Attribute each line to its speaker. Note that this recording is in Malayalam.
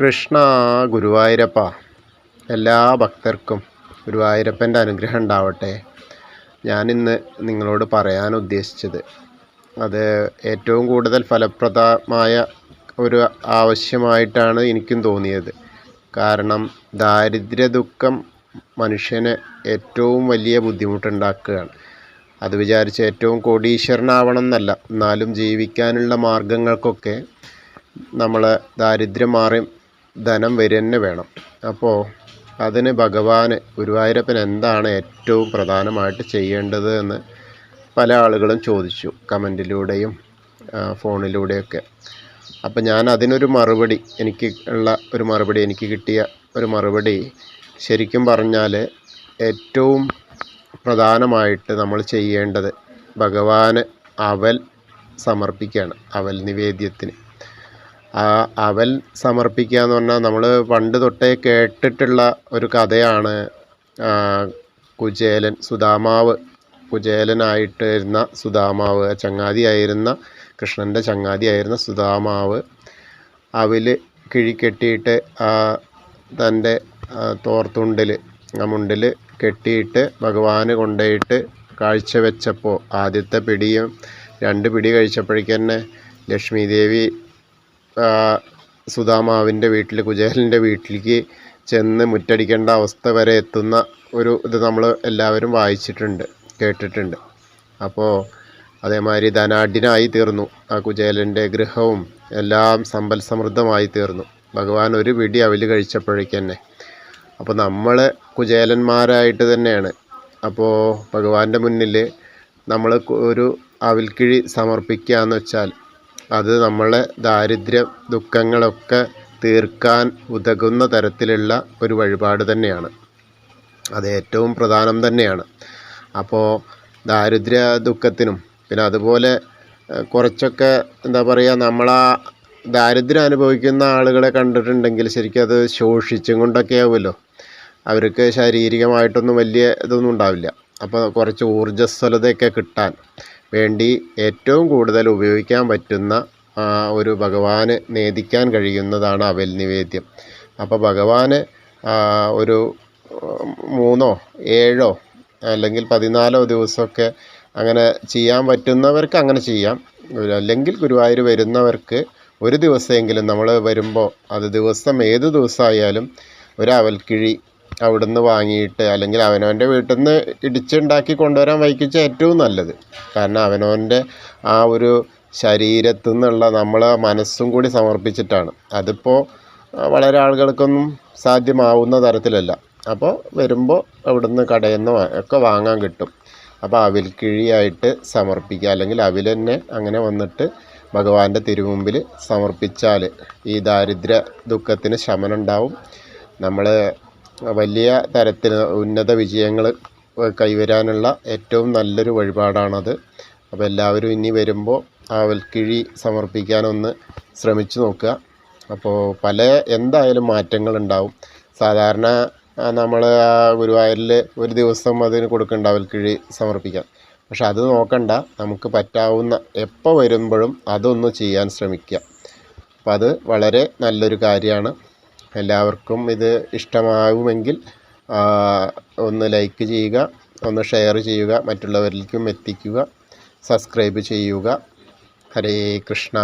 Speaker 1: കൃഷ്ണ ഗുരുവായൂരപ്പ. എല്ലാ ഭക്തർക്കും ഗുരുവായൂരപ്പന്റെ അനുഗ്രഹം ഉണ്ടാവട്ടെ. ഞാനിന്ന് നിങ്ങളോട് പറയാൻ ഉദ്ദേശിച്ചത് അത് ഏറ്റവും കൂടുതൽ ഫലപ്രദമായ ഒരു ആവശ്യമായിട്ടാണ് എനിക്കും തോന്നിയത്. കാരണം ദാരിദ്ര്യ ദുഃഖം മനുഷ്യന് ഏറ്റവും വലിയ ബുദ്ധിമുട്ടുണ്ടാക്കുകയാണ്. അത് വിചാരിച്ച് ഏറ്റവും കോടീശ്വരനാവണം എന്നല്ല എന്നാലും ജീവിക്കാനുള്ള മാർഗങ്ങൾക്കൊക്കെ നമ്മൾ ദാരിദ്ര്യം മാറി ധനം വരിക തന്നെ വേണം. അപ്പോൾ അതിന് ഭഗവാന് ഗുരുവായൂരപ്പൻ എന്താണ് ഏറ്റവും പ്രധാനമായിട്ട് ചെയ്യേണ്ടത് എന്ന് പല ആളുകളും ചോദിച്ചു കമന്റിലൂടെയും ഫോണിലൂടെയൊക്കെ. അപ്പം ഞാൻ അതിനൊരു മറുപടി എനിക്ക് ഉള്ള ഒരു മറുപടി എനിക്ക് കിട്ടിയ ഒരു മറുപടി ശരിക്കും പറഞ്ഞാൽ ഏറ്റവും പ്രധാനമായിട്ട് നമ്മൾ ചെയ്യേണ്ടത് ഭഗവാന് അവൽ സമർപ്പിക്കുകയാണ് അവൽ നിവേദ്യത്തിന്. അവൽ സമർപ്പിക്കുക എന്ന് പറഞ്ഞാൽ നമ്മൾ പണ്ട് തൊട്ടേ കേട്ടിട്ടുള്ള ഒരു കഥയാണ് കുചേലൻ സുധാമാവ്. കുചേലനായിട്ടിരുന്ന സുധാമാവ് ചങ്ങാതിയായിരുന്ന കൃഷ്ണന്റെ ചങ്ങാതിയായിരുന്ന സുധാമാവ് അവൽ കിഴിക്കെട്ടിയിട്ട് തന്റെ തോർത്തുണ്ടിൽ ആ മുണ്ടിൽ കെട്ടിയിട്ട് ഭഗവാന് കൊണ്ടുപോയിട്ട് കാഴ്ചവെച്ചപ്പോൾ ആദ്യത്തെ പിടിയും രണ്ട് പിടി കഴിച്ചപ്പോഴേക്കന്നെ ലക്ഷ്മി ദേവി സുധാമാവിന്റെ വീട്ടിൽ കുചേലന്റെ വീട്ടിലേക്ക് ചെന്ന് മുറ്റടിക്കേണ്ട അവസ്ഥ വരെ എത്തുന്ന ഒരു ഇത് നമ്മൾ എല്ലാവരും വായിച്ചിട്ടുണ്ട് കേട്ടിട്ടുണ്ട്. അപ്പോൾ അതേമാതിരി ധനാഢ്യനായി തീർന്നു. ആ കുചേലന്റെ ഗൃഹവും എല്ലാം സമ്പൽ സമൃദ്ധമായി തീർന്നു. ഭഗവാൻ ഒരു വിടി അവൽ കഴിച്ചപ്പോഴേക്ക് തന്നെ അപ്പോൾ നമ്മൾ കുചേലന്മാരായിട്ട് തന്നെയാണ്. അപ്പോൾ ഭഗവാന്റെ മുന്നിൽ നമ്മൾ ഒരു അവൽക്കിഴി സമർപ്പിക്കുക എന്ന് വെച്ചാൽ അത് നമ്മളെ ദാരിദ്ര്യ ദുഃഖങ്ങളൊക്കെ തീർക്കാൻ ഉതകുന്ന തരത്തിലുള്ള ഒരു വഴിപാട് തന്നെയാണ്. അത് ഏറ്റവും പ്രധാനം തന്നെയാണ്. അപ്പോൾ ദാരിദ്ര്യ ദുഃഖത്തിനും പിന്നെ അതുപോലെ കുറച്ചൊക്കെ എന്താ പറയുക നമ്മളാ ദാരിദ്ര്യം അനുഭവിക്കുന്ന ആളുകളെ കണ്ടിട്ടുണ്ടെങ്കിൽ ശരിക്കും അത് ശോഷിച്ചും കൊണ്ടൊക്കെ ആവുമല്ലോ. അവർക്ക് ശാരീരികമായിട്ടൊന്നും വലിയ ഇതൊന്നും ഉണ്ടാവില്ല. അപ്പോൾ കുറച്ച് ഊർജസ്വലതയൊക്കെ കിട്ടാൻ വേണ്ടി ഏറ്റവും കൂടുതൽ ഉപയോഗിക്കാൻ പറ്റുന്ന ഒരു ഭഗവാന് നേദിക്കാൻ കഴിയുന്നതാണ് അവൽ നിവേദ്യം. അപ്പോൾ ഭഗവാന് ഒരു മൂന്നോ ഏഴോ അല്ലെങ്കിൽ പതിനാലോ ദിവസമൊക്കെ അങ്ങനെ ചെയ്യാൻ പറ്റുന്നവർക്ക് അങ്ങനെ ചെയ്യാം. അല്ലെങ്കിൽ ഗുരുവായൂർ വരുന്നവർക്ക് ഒരു ദിവസമെങ്കിലും നമ്മൾ വരുമ്പോൾ അത് ദിവസം ഏത് ദിവസമായാലും ഒരു അവൽക്കിഴി അവിടുന്ന് വാങ്ങിയിട്ട് അല്ലെങ്കിൽ അവനവന്റെ വീട്ടിൽ നിന്ന് ഇടിച്ചുണ്ടാക്കി കൊണ്ടുവരാൻ വൈക്കിച്ച ഏറ്റവും നല്ലത്. കാരണം അവനവന്റെ ആ ഒരു ശരീരത്തു നിന്നുള്ള നമ്മൾ മനസ്സും കൂടി സമർപ്പിച്ചിട്ടാണ്. അതിപ്പോൾ വളരെ ആളുകൾക്കൊന്നും സാധ്യമാവുന്ന തരത്തിലല്ല. അപ്പോൾ വരുമ്പോൾ അവിടുന്ന് കടയിൽ നിന്ന് ഒക്കെ വാങ്ങാൻ കിട്ടും. അപ്പോൾ അവിൽക്കിഴിയായിട്ട് സമർപ്പിക്കുക. അല്ലെങ്കിൽ അവിൽ തന്നെ അങ്ങനെ വന്നിട്ട് ഭഗവാന്റെ തിരുമുമ്പിൽ സമർപ്പിച്ചാൽ ഈ ദാരിദ്ര്യ ദുഃഖത്തിന് ശമനം ഉണ്ടാവും. നമ്മൾ വലിയ തരത്തിൽ ഉന്നത വിജയങ്ങൾ കൈവരാനുള്ള ഏറ്റവും നല്ലൊരു വഴിപാടാണത്. അപ്പോൾ എല്ലാവരും ഇനി വരുമ്പോൾ അവൽക്കിഴി സമർപ്പിക്കാനൊന്ന് ശ്രമിച്ചു നോക്കുക. അപ്പോൾ പല എന്തായാലും മാറ്റങ്ങളുണ്ടാവും സാധാരണ നമ്മൾ ആ ഗുരുവായൂരിൽ ഒരു ദിവസം അതിന് കൊടുക്കേണ്ട അവൽക്കിഴി സമർപ്പിക്കാം പക്ഷെ അത് നോക്കണ്ട നമുക്ക് പറ്റാവുന്ന എപ്പോൾ വരുമ്പോഴും അതൊന്ന് ചെയ്യാൻ ശ്രമിക്കുക. അപ്പോൾ അത് വളരെ നല്ലൊരു കാര്യമാണ്. എല്ലാവർക്കും ഇത് ഇഷ്ടമാകുമെങ്കിൽ ഒന്ന് ലൈക്ക് ചെയ്യുക ഒന്ന് ഷെയർ ചെയ്യുക മറ്റുള്ളവരിലേക്കും എത്തിക്കുക സബ്സ്ക്രൈബ് ചെയ്യുക. ഹരേ കൃഷ്ണ.